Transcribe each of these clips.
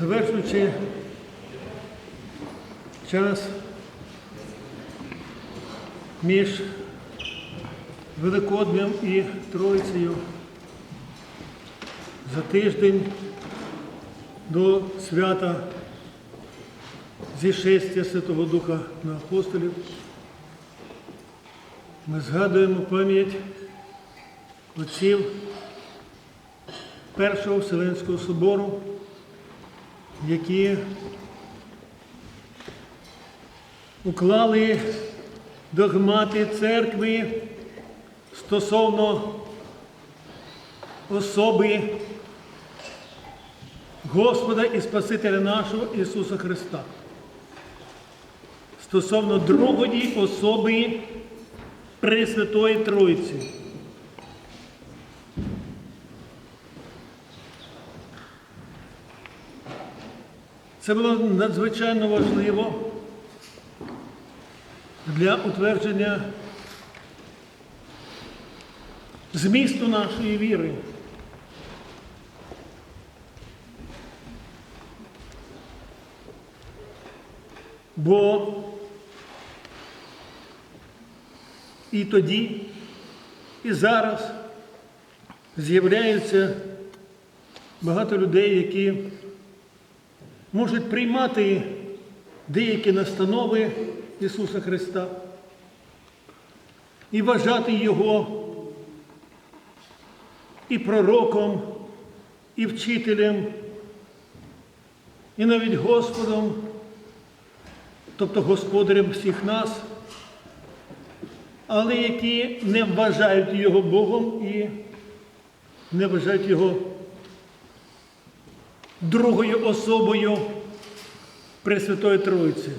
завершуючи час між Великоднем і Троїцею за тиждень до свята зішестя Святого Духа на апостолів. Ми згадуємо пам'ять отців Першого Вселенського собору, які уклали догмати церкви стосовно особи Господа і Спасителя нашого Ісуса Христа. Стосовно другої особи Пресвятої Троїці. Це було надзвичайно важливо для утвердження змісту нашої віри. Бо і тоді, і зараз з'являється багато людей, які можуть приймати деякі настанови Ісуса Христа і вважати Його і пророком, і вчителем, і навіть Господом, тобто Господарем всіх нас, але які не вважають Його Богом і не вважають Його другою особою Пресвятої Троїці.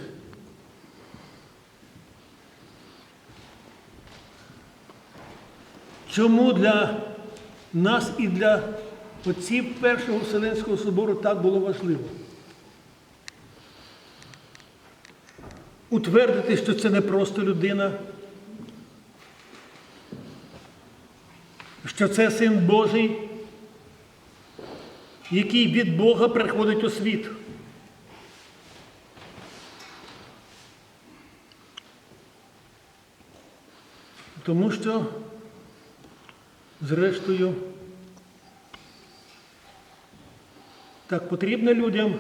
Чому для нас і для отців Першого Вселенського собору так було важливо? Утвердити, що це не просто людина, що це син Божий, який від Бога приходить у світ. Тому що, зрештою, так потрібна людям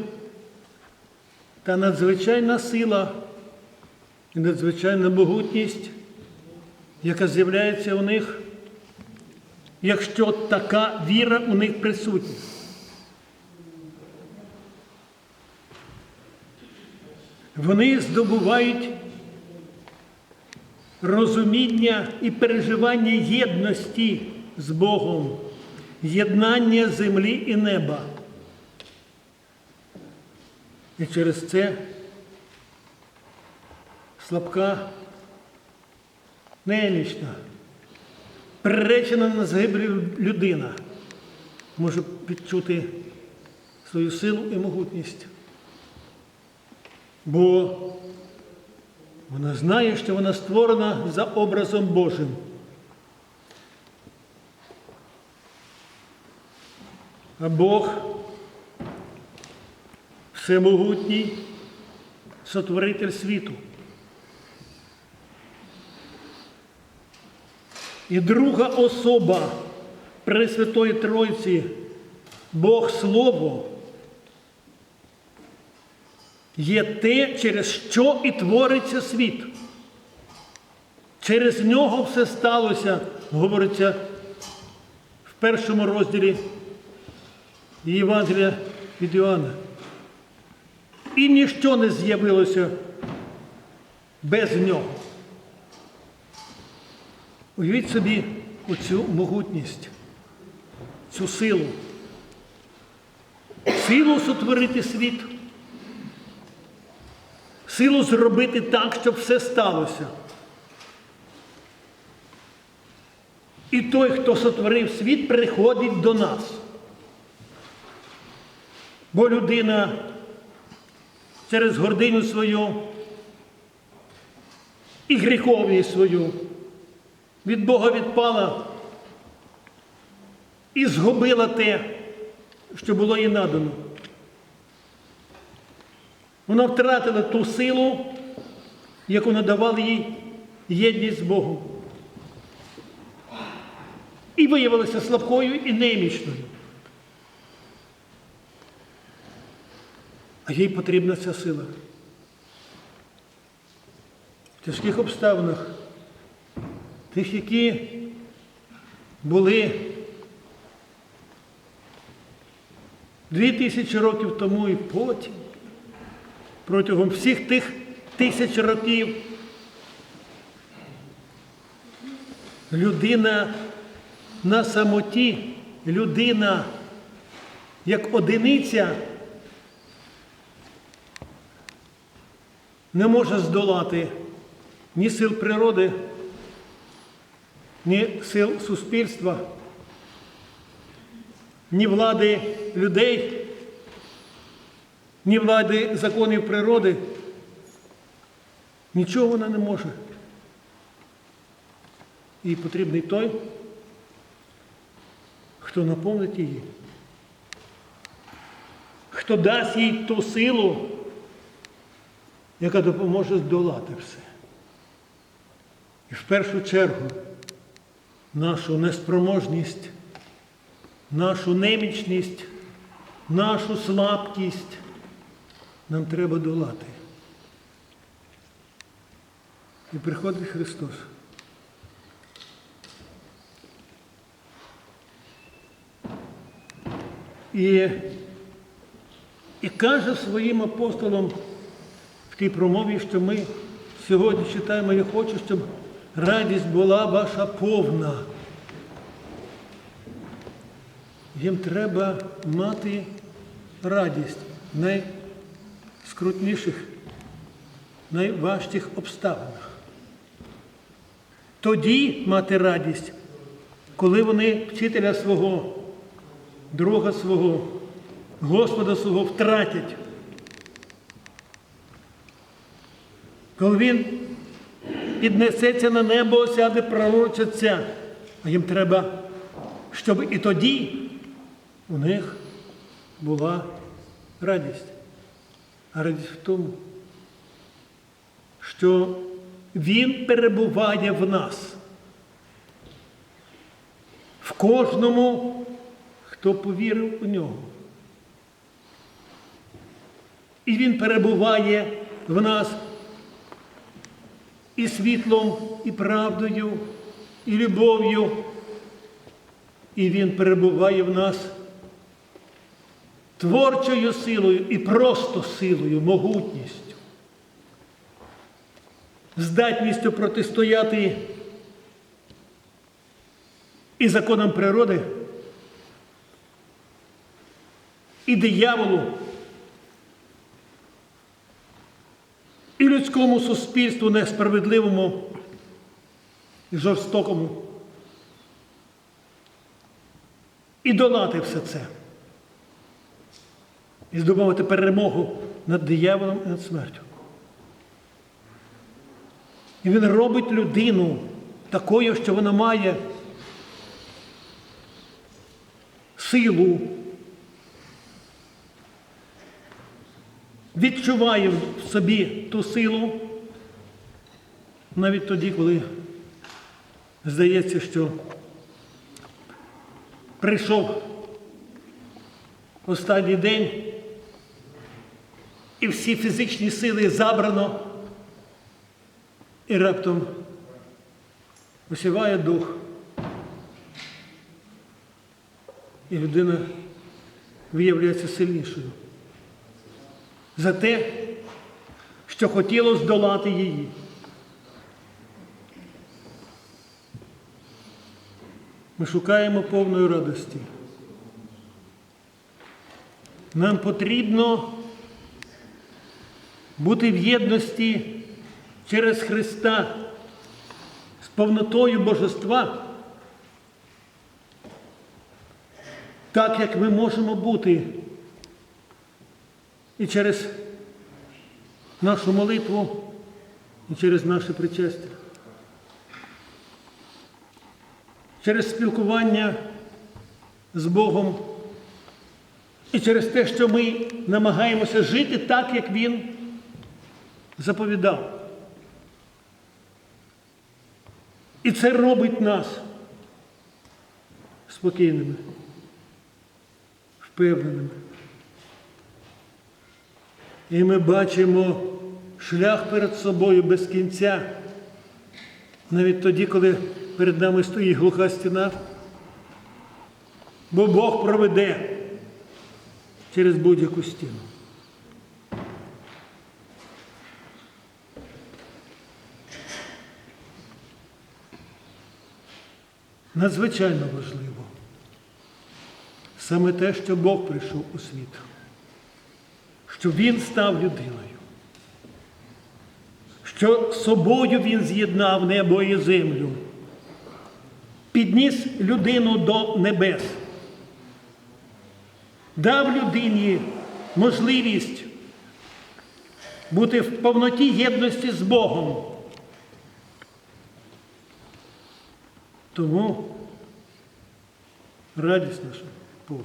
та надзвичайна сила і надзвичайна могутність, яка з'являється у них, якщо така віра у них присутня. Вони здобувають розуміння і переживання єдності з Богом, єднання землі і неба. І через це слабка, немічна, приречена на загибель людина може відчути свою силу і могутність. Бо вона знає, що вона створена за образом Божим. А Бог всемогутній сотворитель світу. І друга особа Пресвятої Тройці, Бог Слово, є те, через що і твориться світ. Через нього все сталося, говориться в першому розділі Євангелія від Іоанна. І ніщо не з'явилося без нього. Уявіть собі оцю могутність, цю силу. Силу сотворити світ. Силу зробити так, щоб все сталося. І той, хто сотворив світ, приходить до нас. Бо людина через гординю свою і гріховність свою від Бога відпала і згубила те, що було їй надано. Вона втратила ту силу, яку надавала їй єдність з Богом. І виявилася слабкою і немічною. А їй потрібна ця сила. В тяжких обставинах, тих, які були дві тисячі років тому і потім, протягом всіх тих тисяч років, людина на самоті, людина як одиниця не може здолати ні сил природи, ні сил суспільства, ні влади людей, ні влади законів природи. Нічого вона не може. І потрібний той, хто наповнить її, хто дасть їй ту силу, яка допоможе здолати все. І в першу чергу нашу неспроможність, нашу немічність, нашу слабкість нам треба долати. І приходить Христос. І, і каже своїм апостолам в тій промові, що ми сьогодні читаємо, я хочу, щоб радість була ваша повна. Їм треба мати радість найскрутніших, найважчих обставинах. Тоді мати радість, коли вони вчителя свого, друга свого, Господа свого втратять. Коли він піднесеться на небо, осяде пророчиться, а їм треба, щоб і тоді у них була радість. Радість в тому, що Він перебуває в нас, в кожному, хто повірив у нього. І Він перебуває в нас і світлом, і правдою, і любов'ю. І Він перебуває в нас творчою силою і просто силою, могутністю, здатністю протистояти і законам природи, і дияволу, і людському суспільству несправедливому і жорстокому. І долати все це. І здобувати перемогу над дияволом і над смертю. І він робить людину такою, що вона має силу, відчуває в собі ту силу, навіть тоді, коли здається, що прийшов останній день, і всі фізичні сили забрано, і раптом осіває дух. І людина виявляється сильнішою за те, що хотіло здолати її. Ми шукаємо повної радості. Нам потрібно бути в єдності через Христа з повнотою Божества, так як ми можемо бути і через нашу молитву, і через наше причастя. Через спілкування з Богом і через те, що ми намагаємося жити так, як Він заповідав. І це робить нас спокійними, впевненими. І ми бачимо шлях перед собою без кінця. Навіть тоді, коли перед нами стоїть глуха стіна, бо Бог проведе через будь-яку стіну. Надзвичайно важливо. Саме те, що Бог прийшов у світ, що Він став людиною, що собою Він з'єднав небо і землю, підніс людину до небес, дав людині можливість бути в повноті єдності з Богом. Тому радість наша повна.